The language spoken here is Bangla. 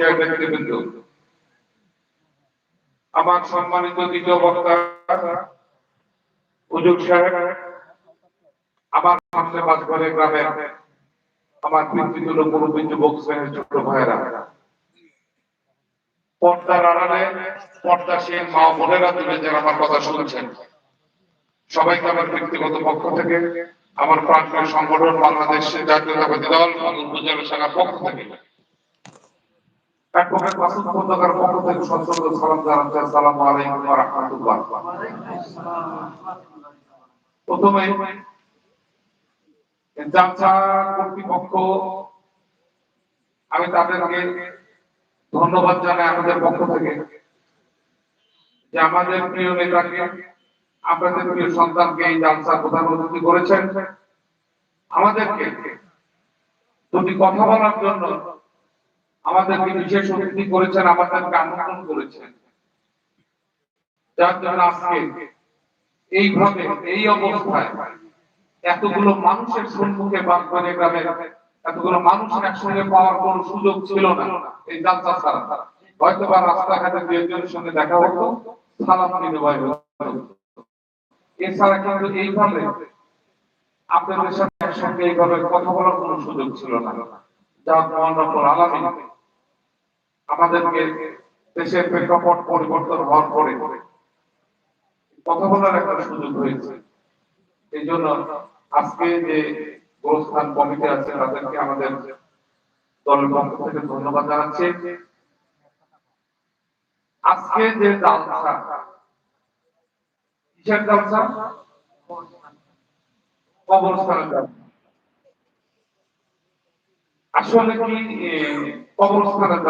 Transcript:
পর্যায়ের ব্যক্তিবৃন্দ। আমার সম্মানিত দ্বিতীয় বক্তা হুজুর সাহেব, আমার সামনে বাজঘরে গ্রামের আমার পিতৃতুল্য মুরব্বী যুবক শ্রেণির ছোট ভাইয়েরা। পর্দার আড়ালে পর্দাসীন মা বোনেরা তুলে যারা আমার কথা শুনছেন। সবাইকে আমার ব্যক্তিগত পক্ষ থেকে আমার প্রান্তীয় সংগঠন বাংলাদেশ জাতীয়তাবাদী দল উপজেলা শাখার পক্ষ থেকে প্রথমে কর্তৃপক্ষ, আমি তাদেরকে ধন্যবাদ জানাই আমাদের পক্ষ থেকে যে আমাদের প্রিয় নেতাকে, আপনাদের প্রিয় সন্তানকে এই জালসা প্রধান অতিথি করেছেন। আমাদেরকে দুটি কথা বলার জন্য আমাদেরকে বিশেষ অতিথি করেছেন আমাদেরকে আমন্ত্রণ করেছেন। যার জন্য আজকে এইভাবে এই অবস্থায় এতগুলো মানুষের সম্মুখে বাগবানে গ্রামের, এতগুলো মানুষ একসঙ্গে পাওয়ার কোন সুযোগ ছিল না এই যাত্রা ছাড়া। হয়তো বা রাস্তাঘাটে দু একজনের সঙ্গে দেখা হতো, সালাম হতো। এছাড়া কিন্তু এইভাবে আপনাদের সাথে একসঙ্গে এইভাবে কথা বলার কোনো সুযোগ ছিল না। যা মহান রব্বুল আলামিন আমাদেরকে দেশের প্রেক্ষাপট পরিবর্তন হওয়ার পরে কথা বলার একটা সুযোগ হয়েছে। এই জন্য আজকে যে গোরস্থান কমিটি আছে, তাদেরকে আমাদের দলের পক্ষ থেকে ধন্যবাদ জানাচ্ছি। আজকে যে জালসা, কিসের জালসা? কবরস্থানের আসলে কি কবরস্থানের